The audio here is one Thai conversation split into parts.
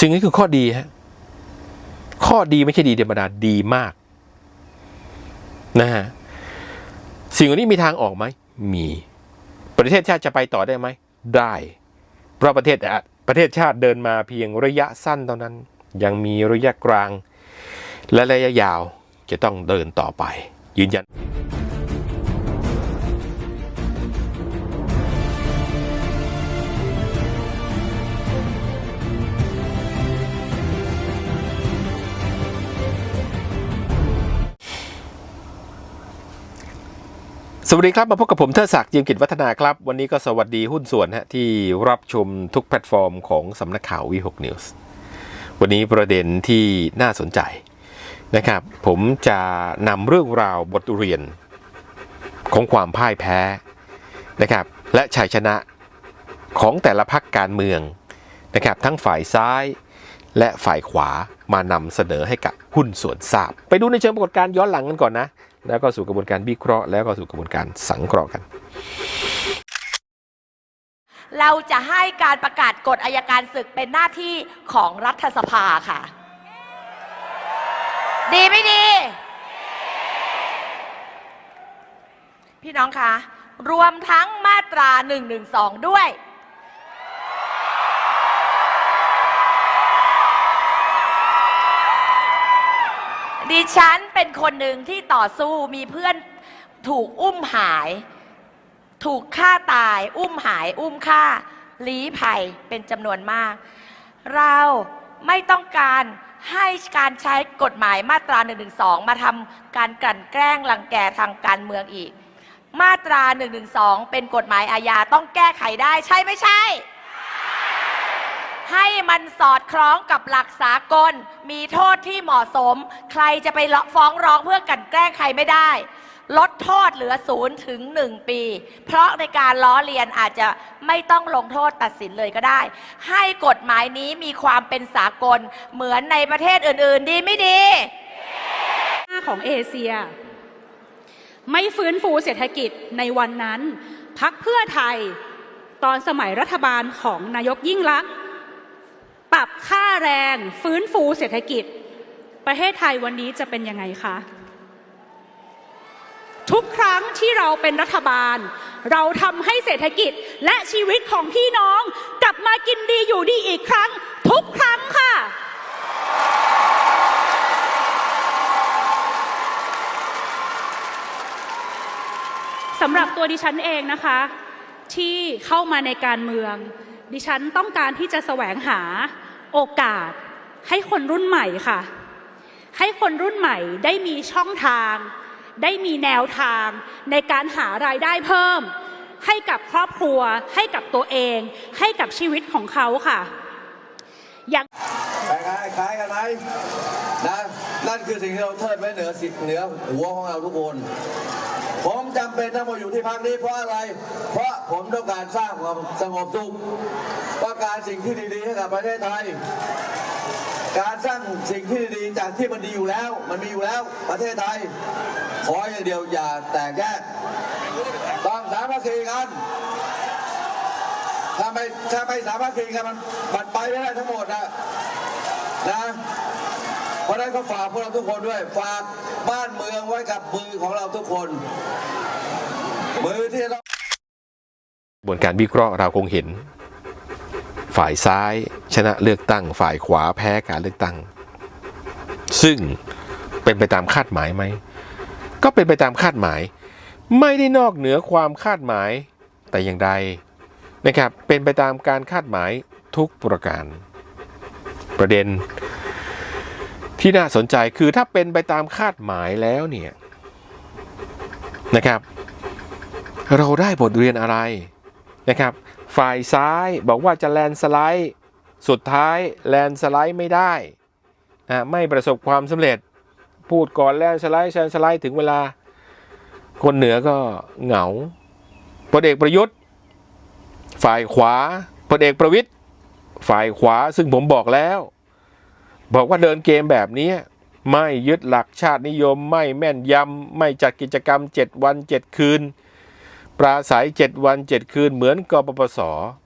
สิ่งนี้คือข้อดีฮะข้อดีไม่ใช่ดีธรรมดาดีมากนะฮะสิ่งเหล่านี้มีทางออกไหมมี ประเทศชาติจะไปต่อได้ไหมได้เพราะประเทศอะประเทศชาติเดินมาเพียงระยะสั้นเท่านั้น ยังมีระยะกลาง และระยะยาวจะต้องเดินต่อไป ยืนยัน วัสดีครับมาพบกับผมเทิดศักดิ์เจียมกิจวัฒนาครับ วันนี้ก็สวัสดีหุ้นส่วนฮะที่รับชมทุกแพลตฟอร์มของสำนักข่าววีหกนิวส์วันนี้ประเด็นที่น่าสนใจนะครับ ผมจะนำเรื่องราวบทเรียนของความพ่ายแพ้นะครับ และชัยชนะของแต่ละพักการเมืองนะครับ ทั้งฝ่ายซ้ายและฝ่ายขวามานำเสนอให้กับหุ้นส่วนทราบ ไปดูในเชิงปรากฏการณ์ย้อนหลังกันก่อนนะ แล้วก็สู่กระบวนการวิเคราะห์ แล้วก็สู่กระบวนการสังเคราะห์กัน เราจะให้การประกาศกฎอายการศึกเป็นหน้าที่ของรัฐสภาค่ะ ดีไม่ดี พี่น้องคะ รวมทั้งมาตรา 112 ด้วย ดิฉันเป็นคนหนึ่งที่ต่อสู้มีเพื่อนถูกอุ้มหาย ถูกฆ่าตาย อุ้มหาย อุ้มฆ่าลี้ภัยเป็นจำนวนมาก เราไม่ต้องการให้การใช้กฎหมายมาตรา1นึมาทำการกลั่นแกล้งรังแกทางการเมืองอีก มาตรา1นึเป็นกฎหมายอาญาต้องแก้ไขได้ใช่ไม่ใช่ ให้มันสอดคล้องกับหลักสากล มีโทษที่เหมาะสม ใครจะไปฟ้องร้องเพื่อกันแกล้งใครไม่ได้ ลดโทษเหลือศูนย์ถึงหนึ่งปี เพราะในการล้อเลียนอาจจะไม่ต้องลงโทษตัดสินเลยก็ได้ ให้กฎหมายนี้มีความเป็นสากลเหมือนในประเทศอื่น ๆ ดีไม่ดีของเอเชีย ไม่ฟื้นฟูเศรษฐกิจในวันนั้น พักเพื่อไทยตอนสมัยรัฐบาลของนายกยิ่งลักษณ์ ปรับค่าแรง ฟื้นฟูเศรษฐกิจ ประเทศไทยวันนี้จะเป็นยังไงคะทุกครั้งที่เราเป็นรัฐบาล เราทำให้เศรษฐกิจและชีวิตของพี่น้อง กลับมากินดีอยู่ดีอีกครั้ง ทุกครั้งค่ะ สำหรับตัวดิฉันเองนะคะ ที่เข้ามาในการเมือง ดิฉันต้องการที่จะแสวงหา โอกาสให้คนรุ่นใหม่ค่ะ ให้คนรุ่นใหม่ได้มีช่องทาง ได้มีแนวทาง ในการหารายได้เพิ่ม ให้กับครอบครัว ให้กับตัวเอง ให้กับชีวิตของเขาค่ะอย่างคล้ายคล้ายกันไหมนะนั่นคือสิ่งที่เราเทิดไว้เหนือสิเหนือหัวของเราทุกคน ผมจำเป็นต้องมาอยู่ที่พักนี้เพราะอะไร เพราะผมต้องการสร้างความสงบสุขต้องการสิ่งที่ดีๆให้กับประเทศไทย การสร้างสิ่งที่ดีๆจากที่มันดีอยู่แล้ว มันมีอยู่แล้วประเทศไทย ขออย่างเดียวอย่าแตกแยกต้องสามัคคีกันถ้าไม่ถ้าไม่สามัคคีกันมันมันไปไม่ได้ทั้งหมดนะนะ เพราะนั้นก็ฝากพวกเราทุกคนด้วย ฝากบ้านเมืองไว้กับมือของเราทุกคน มือที่จะต้องกระบนการวิเคราะห์เราคงเห็น ฝ่ายซ้ายชนะเลือกตั้ง ฝ่ายขวาแพ้การเลือกตั้ง ซึ่งเป็นไปตามคาดหมายไหม ก็เป็นไปตามคาดหมาย ไม่ได้นอกเหนือความคาดหมายแต่อย่างใดนะครับเป็นไปตามการคาดหมายทุกประการ ประเด็น ที่น่าสนใจคือถ้าเป็นไปตามคาดหมายแล้วเนี่ยนะครับ เราได้บทเรียนอะไรนะครับ ฝ่ายซ้ายบอกว่าจะแลนสไลด์สุดท้ายแลนสไลด์ไม่ได้นะไม่ประสบความสำเร็จพูดก่อนแลนสไลด์แลนสไลด์ถึงเวลา คนเหนือก็เหงาพลเอกประยุทธ์ ฝ่ายขวาพลเอกประวิทย์ฝ่ายขวาซึ่งผมบอกแล้ว บอกว่าเดินเกมแบบนี้ไม่ยึดหลักชาตินิยม ไม่แม่นยำ ไม่จัดกิจกรรม 7 วัน 7 คืน ปราศัย 7 วัน 7 คืน เหมือนกปปส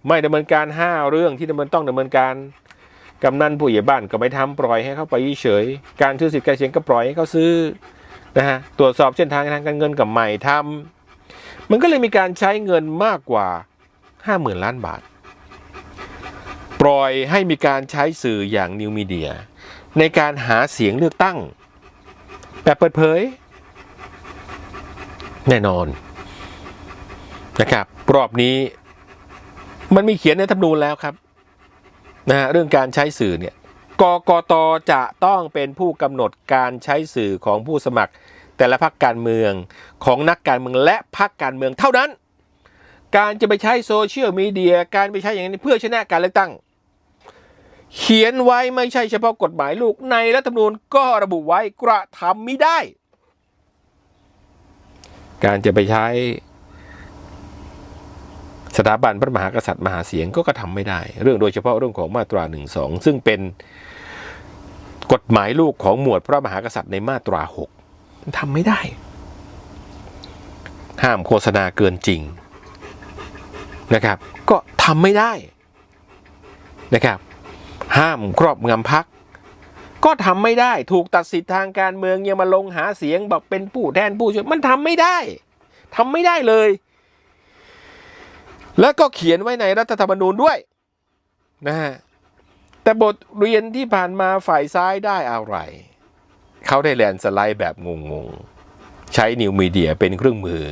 ไม่ดำเนินการ 5 เรื่องที่ดำเนินต้องดำเนินการกำนันผู้ใหญ่บ้านก็ไม่ทำปล่อยให้เขาไปเฉย การซื้อสิทธิ์การเสียงก็ปล่อยให้เขาซื้อนะฮะตรวจสอบเส้นทางทางการเงินกับใหม่ทำมันก็เลยมีการใช้เงินมากกว่า 50,000 ล้านบาท ปล่อยให้มีการใช้สื่ออย่างนิวมีเดีย ในการหาเสียงเลือกตั้ง แบบเปิดเผย แน่นอนนะครับรอบนี้มันมีเขียนในธรรมนูญแล้วครับนะฮะเรื่องการใช้สื่อเนี่ยกกตจะต้องเป็นผู้กำหนดการใช้สื่อของผู้สมัคร แต่ละพรรคการเมืองของนักการเมืองและพรรคการเมืองเท่านั้น การจะไปใช้โซเชียลมีเดียการไปใช้อย่างนี้เพื่อชนะการเลือกตั้ง เขียนไว้ไม่ใช่เฉพาะกฎหมายลูกในรัฐธรรมนูญก็ระบุไว้กระทำไม่ได้ การจะไปใช้สถาบันพระมหากษัตริย์มหาเสียงก็กระทำไม่ได้ เรื่องโดยเฉพาะเรื่องของมาตรา1นึซึ่งเป็นกฎหมายลูกของหมวดพระมหากษัตริย์ในมาตรา6ทำไม่ได้ ห้ามโฆษณาเกินจริงนะครับ ก็ทำไม่ได้นะครับ ห้ามครอบงำพัก ก็ทำไม่ได้ถูกตัดสิทธิ์ทางการเมืองยังมาลงหาเสียงแบอกเป็นผู้แทนผู้ช่วยมันทำไม่ได้ทำไม่ได้เลย แล้วก็เขียนไว้ในรัฐธรรมนูญด้วยนะฮะแต่บทเรียนที่ผ่านมาฝ่ายซ้ายได้อะไร เขาได้แลนสไลด์แบบงงๆ ใช้นิวมีเดียเป็นเครื่องมือ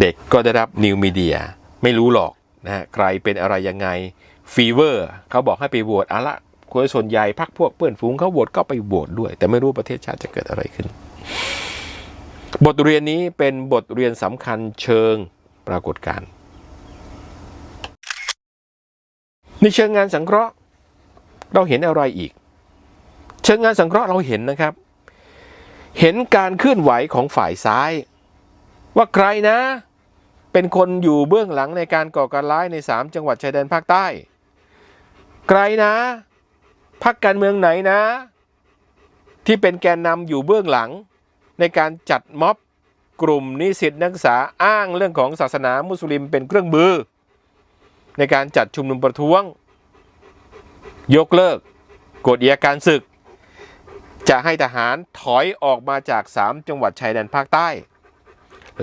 เด็กก็ได้รับนิวมีเดียไม่รู้หรอกนะฮะใครเป็นอะไรยังไง ฟีเวอร์เขาบอกให้ไปโหวตอะละคนส่วนใหญ่พักพวกเพื่อนฝูงเขาโหวตก็ไปโหวตด้วย แต่ไม่รู้ประเทศชาติจะเกิดอะไรขึ้น บทเรียนนี้เป็นบทเรียนสำคัญเชิงปรากฏการณ์ในเชิงงานสังเคราะห์ เราเห็นอะไรอีก เชิงงานสังเคราะห์เราเห็นนะครับ เห็นการเคลื่อนไหวของฝ่ายซ้าย ว่าใครนะ เป็นคนอยู่เบื้องหลังในการก่อการร้ายใน 3 จังหวัดชายแดนภาคใต้ ใครนะพักการเมืองไหนนะ ที่เป็นแกนนำอยู่เบื้องหลัง ในการจัดม็อบกลุ่มนิสิตนักศึกษาอ้างเรื่องของศาสนามุสลิมเป็นเครื่องมือ ในการจัดชุมนุมประท้วง ยกเลิกกฎเอัยการศึก จะให้ทหารถอยออกมาจาก 3 จังหวัดชายแดนภาคใต้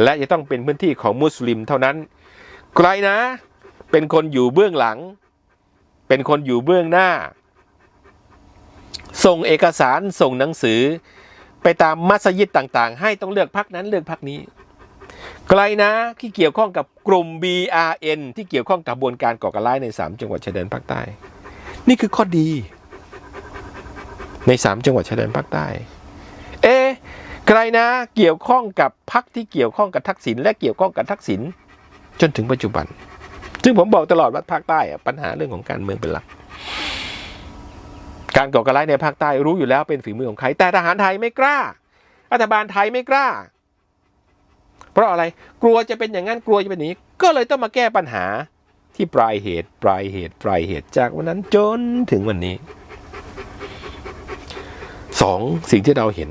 และจะต้องเป็นพื้นที่ของมุสลิมเท่านั้น ใครนะ เป็นคนอยู่เบื้องหลัง เป็นคนอยู่เบื้องหน้า ส่งเอกสารส่งหนังสือ ไปตามมัสยิดต่างๆ ให้ต้องเลือกพักนั้นเลือกพักนี้ ไกลนะที่เกี่ยวข้องกับกลุ่ม BRN ที่เกี่ยวข้องกับกระบวนการก่อการร้ายใน 3 จังหวัดชายแดนภาคใต้ นี่คือข้อดีใน 3 จังหวัดชายแดนภาคใต้ เอ๊ใครนะเกี่ยวข้องกับพักที่เกี่ยวข้องกับทักษิณและเกี่ยวข้องกับทักษิณจนถึงปัจจุบัน ซึ่งผมบอกตลอดว่าภาคใต้อะปัญหาเรื่องของการเมืองเป็นหลัก การก่อการร้ายในภาคใต้รู้อยู่แล้วเป็นฝีมือของใคร แต่ทหารไทยไม่กล้า รัฐบาลไทยไม่กล้า เพราะอะไรกลัวจะเป็นอย่างนั้นกลัวจะเป็นนี้ ก็เลยต้องมาแก้ปัญหาที่ปลายเหตุ ปลายเหตุปลายเหตุจากวันนั้นจนถึงวันนี้สองสิ่งที่เราเห็น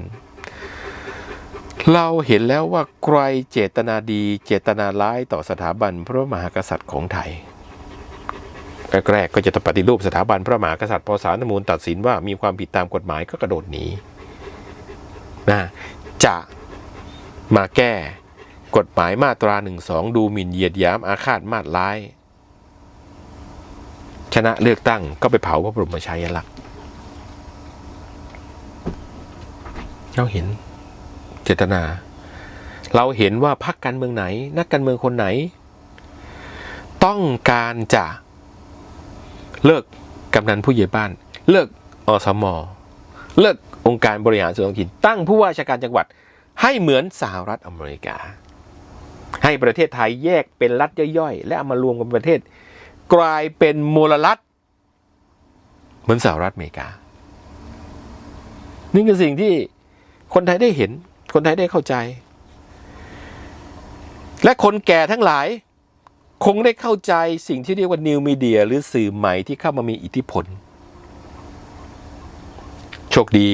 เราเห็นแล้วว่าใครเจตนาดีเจตนาร้ายต่อสถาบันพระมหากษัตริย์ของไทยแรกๆก็จะปฏิรูปสถาบันพระมหากษัตริย์พอสารมนูญตัดสินว่ามีความผิดตามกฎหมายก็กระโดดหนีนะจะมาแก้กฎหมายมาตราหนึ่งสองดูหมิ่นเหยียดยามอาฆาตมาตร้าย ชนะเลือกตั้งก็ไปเผาพระบรมฉายลักษณ์เราเห็น เจตนา เราเห็นว่าพรรคการเมืองไหน นักการเมืองคนไหน ต้องการจะเลิกกำนันผู้ใหญ่บ้าน เลิกอสมเลิกองค์การบริหารส่วนท้องถิ่นตั้งผู้ว่าราชการจังหวัด ให้เหมือนสหรัฐอเมริกา ให้ประเทศไทยแยกเป็นรัฐย่อยๆ และเอามารวมกันประเทศ กลายเป็นมลรัฐเหมือนสหรัฐอเมริกา นี่คือสิ่งที่คนไทยได้เห็น คนไทยได้เข้าใจ และคนแก่ทั้งหลาย คงได้เข้าใจสิ่งที่เรียกว่านิวมีเดียหรือสื่อใหม่ที่เข้ามามีอิทธิพล โชคดี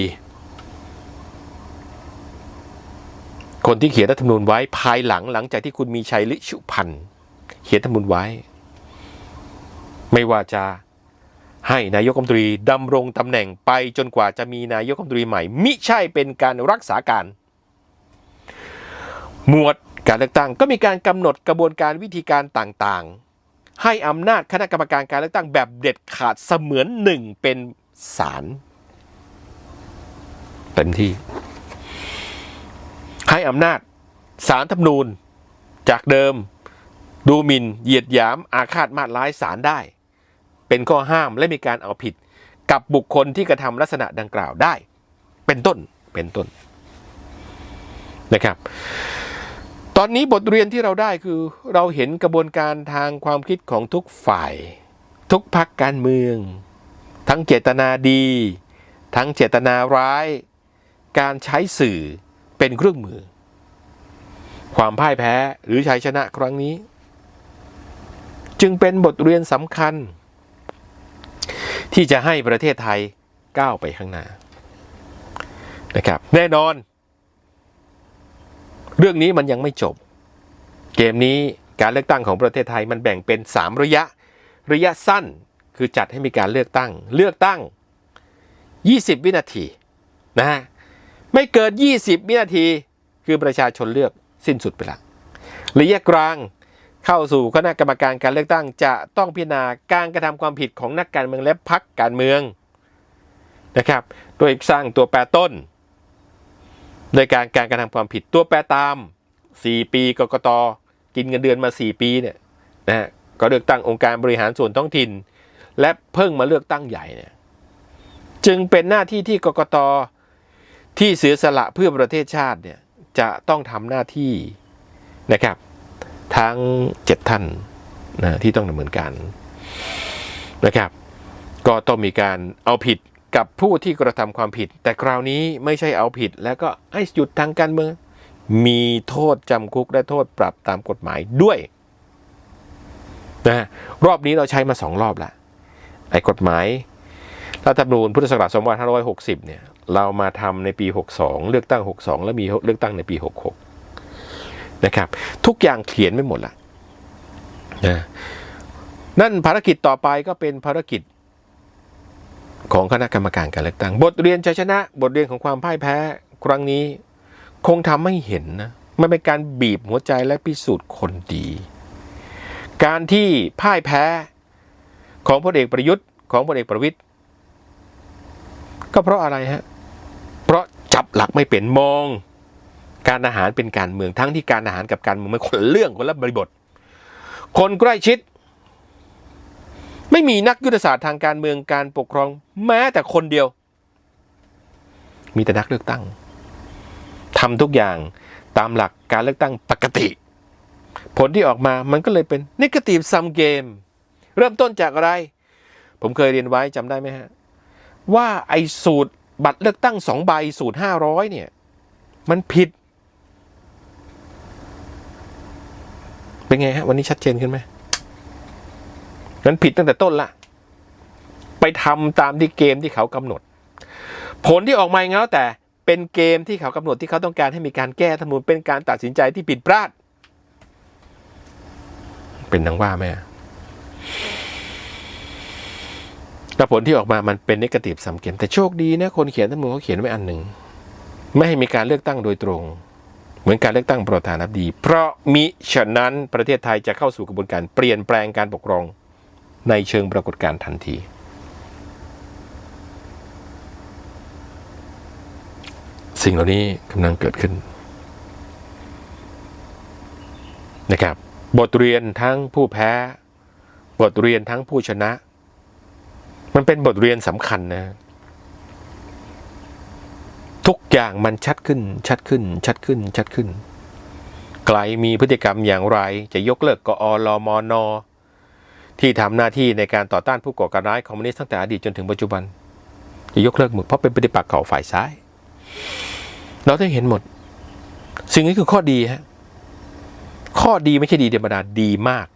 คนที่เขียนรัฐธรรมนูญไว้ภายหลังหลังจากที่คุณมีชัยลิชุพันธ์เขียนรัฐธรรมนูญไว้ ไม่ว่าจะให้นายกรัฐมนตรีดำรงตำแหน่งไปจนกว่าจะมีนายกรัฐมนตรีใหม่ มิใช่เป็นการรักษาการ หมวดการเลือกตั้งก็มีการกำหนดกระบวนการวิธีการต่างๆ ให้อำนาจคณะกรรมการการเลือกตั้งแบบเด็ดขาดเสมือนหนึ่งเป็นศาลเต็มที่ ให้อำนาจสารธรรมนูญ จากเดิม ดูหมิน่นเหยียดหยามอาฆาตมาตร้ายศาลได้ เป็นข้อห้ามและมีการเอาผิดกับบุคคลที่กระทำลักษณะดังกล่าวได้ เป็นต้นเป็นต้นนะครับ ตอนนี้บทเรียนที่เราได้คือเราเห็นกระบวนการทางความคิดของทุกฝ่าย ทุกพักการเมือง ทั้งเจตนาดี ทั้งเจตนาร้าย การใช้สื่อเป็นเครื่องมือ ความพ่ายแพ้หรือชัยชนะครั้งนี้ จึงเป็นบทเรียนสำคัญ ที่จะให้ประเทศไทยก้าวไปข้างหน้านะครับ แน่นอน เรื่องนี้มันยังไม่จบ เกมนี้การเลือกตั้งของประเทศไทยมันแบ่งเป็น 3 ระยะ ระยะสั้นคือจัดให้มีการเลือกตั้ง เลือกตั้ง 20 วินาทีนะฮะไม่เกิน 20 วินาที คือประชาชนเลือกสิ้นสุดไปละระยะกลางเข้าสู่คณะกรรมการการเลือกตั้ง จะต้องพิจารณาการกระทำความผิดของนักการเมืองและพรรคการเมืองนะครับ โดยสร้างตัวแปรต้น โดยการการกระทำความผิดตัวแปรตาม 4 ปีกกตกินเงินเดือนมา 4 ปีเนี่ยนะฮะก็เลือกตั้งองค์การบริหารส่วนท้องถิ่น และเพิ่งมาเลือกตั้งใหญ่เนี่ยจึงเป็นหน้าที่ที่กกตที่เสียสละเพื่อประเทศชาติเนี่ยจะต้องทำหน้าที่นะครับ ทั้ง 7 ท่านนะที่ต้องดำเนินการนะครับ ก็ต้องมีการเอาผิด กับผู้ที่กระทำความผิด แต่คราวนี้ไม่ใช่เอาผิด แล้วก็ให้หยุดทางการเมือง มีโทษจำคุกและโทษปรับตามกฎหมายด้วยนะรอบนี้เราใช้มาสองรอบละไอ้กฎหมายรัฐธรรมนูญพุทธศักราช2560 เนี่ย เรามาทำในปี 62 เลือกตั้ง 62 แล้วมีเลือกตั้งในปี 66 นะครับ ทุกอย่างเขียนไม่หมดละนะนั่นภารกิจต่อไปก็เป็นภารกิจ ของคณะกรรมการการเลือกตั้ง บทเรียนชัยชนะ บทเรียนของความพ่ายแพ้ครั้งนี้ คงทำให้เห็นนะมันเป็นการบีบหัวใจและพิสูจน์คนดี การที่พ่ายแพ้ของพลเอกประยุทธ์ของพลเอกประวิตย์ก็เพราะอะไรฮะ เพราะจับหลักไม่เป็นมอง การอาหารเป็นการเมืองทั้งที่การอาหารกับการเมืองมันคนละเรื่องคนละบริบท คนใกล้ชิด ไม่มีนักยุทธศาสตร์ทางการเมืองการปกครองแม้แต่คนเดียว มีแต่นักเลือกตั้งทำทุกอย่างตามหลักการเลือกตั้งปกติ ผลที่ออกมามันก็เลยเป็น negative sum game เริ่มต้นจากอะไร ผมเคยเรียนไว้จำได้ไหมฮะ ว่าไอ้สูตรบัตรเลือกตั้งสองใบสูตรห้าร้อยเนี่ย มันผิด เป็นไงฮะ วันนี้ชัดเจนขึ้นไหม นั้นผิดตั้งแต่ต้นละ ไปทำตามที่เกมที่เขากำหนด ผลที่ออกมาอย่างแล้วแต่เป็นเกมที่เขากำหนดที่เขาต้องการให้มีการแก้ธรรมนูญเป็นการตัดสินใจที่ผิดพลาด เป็นดังว่าไหมแล้วผลที่ออกมามันเป็นนกาทีฟสามเกมแต่โชคดีนะคนเขียนธรรมนูญเขาเขียนไว้อันหนึ่งไม่ให้มีการเลือกตั้งโดยตรง เหมือนการเลือกตั้งประธานาธิบดี เพราะมิฉะนั้นประเทศไทยจะเข้าสู่กระบวนการเปลี่ยนแปลงการปกครอง ในเชิงปรากฏการณ์ทันที สิ่งเหล่านี้กำลังเกิดขึ้นนะครับ บทเรียนทั้งผู้แพ้ บทเรียนทั้งผู้ชนะ มันเป็นบทเรียนสำคัญนะทุกอย่างมันชัดขึ้น ชัดขึ้น ชัดขึ้น ชัดขึ้น ไกลมีพฤติกรรมอย่างไร จะยกเลิกกอรมน ที่ทำหน้าที่ในการต่อต้านผู้ก่อการร้ายคอมมิวนิสต์ตั้งแต่อดีตจนถึงปัจจุบันจะยกเลิกหมดเพราะเป็นปฏิปักษ์เก่าฝ่ายซ้าย เราได้เห็นหมด สิ่งนี้คือข้อดีฮะข้อดีไม่ใช่ดีธรรมดาดีมาก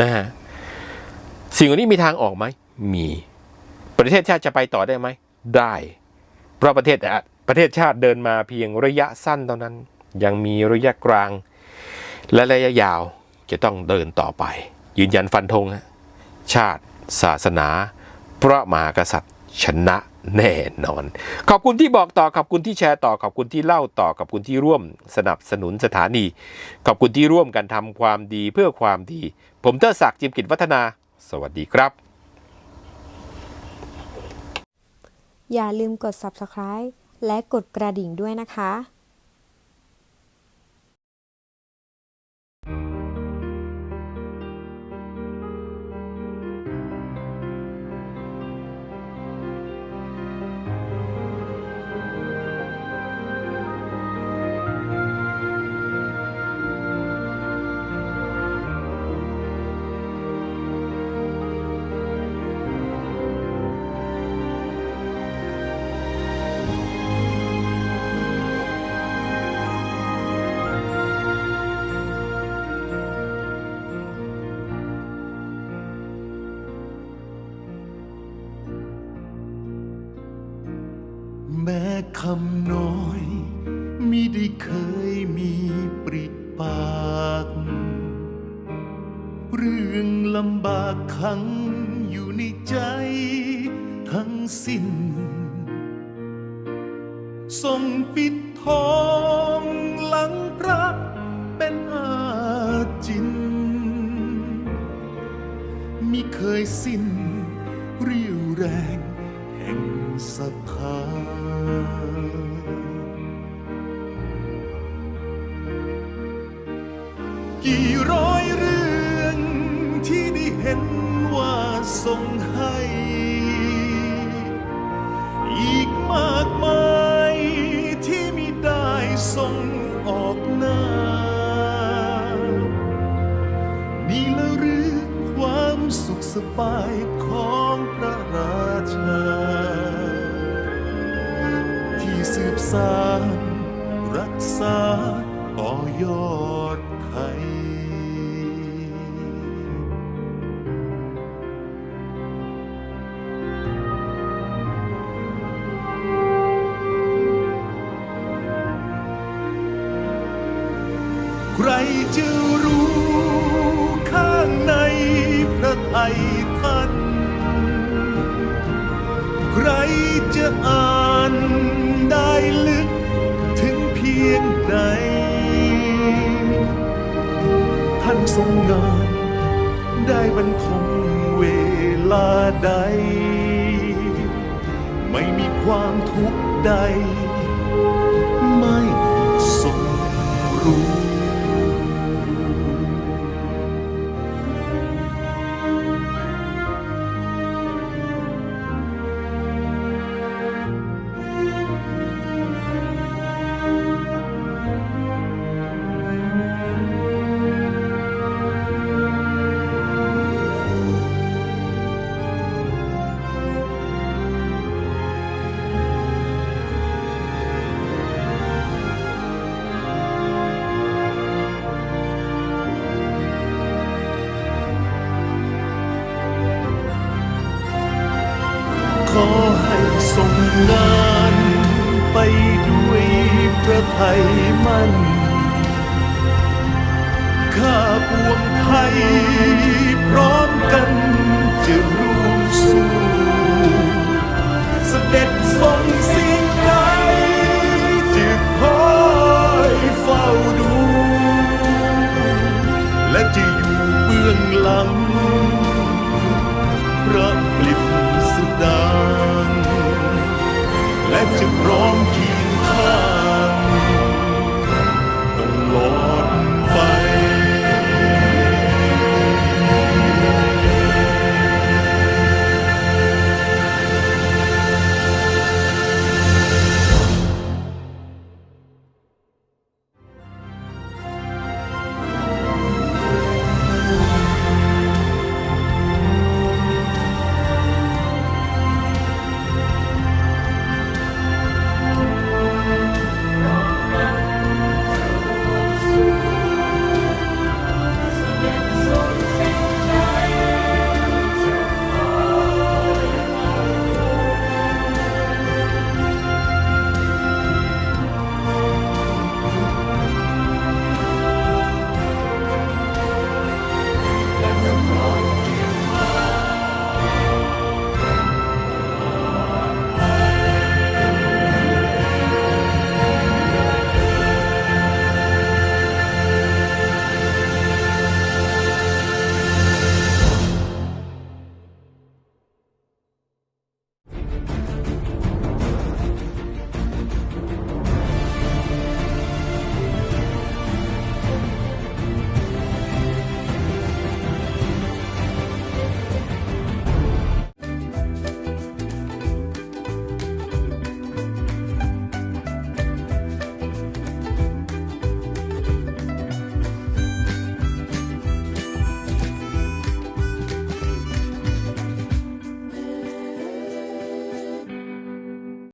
นะฮะสิ่งเหล่านี้มีทางออกไหมมี ประเทศชาติจะไปต่อได้ไหมได้เพราะประเทศอะประเทศชาติเดินมาเพียงระยะสั้นเท่านั้น ยังมีระยะกลาง และระยะยาวจะต้องเดินต่อไป ยืนยันฟันธงชาติ ศาสนา พระมหากษัตริย์ชนะแน่นอน ขอบคุณที่บอกต่อ ขอบคุณที่แชร์ต่อ ขอบคุณที่เล่าต่อ ขอบคุณที่ร่วมสนับสนุนสถานี ขอบคุณที่ร่วมกันทำความดีเพื่อความดี ผมเตอร์ศักดิ์จิมกิจวัฒนา สวัสดีครับ อย่าลืมกด subscribe และกดกระดิ่งด้วยนะคะ มิได้เคยมีปริปาก เรื่องลำบากขังอยู่ในใจทั้งสิ้นส่งปิดทองหลังพระเป็นอาจินมิเคยสิ้น สบายของพระราชา ที่สืบสานรักษาต่อยอด อ่านได้ลึกถึงเพียงใดท่านทรงงานได้บรรทมเวลาใด ไม่มีความทุกข์ใด ส่งงานไปด้วยพระไทยมั่น ข้าปวงไทยพร้อม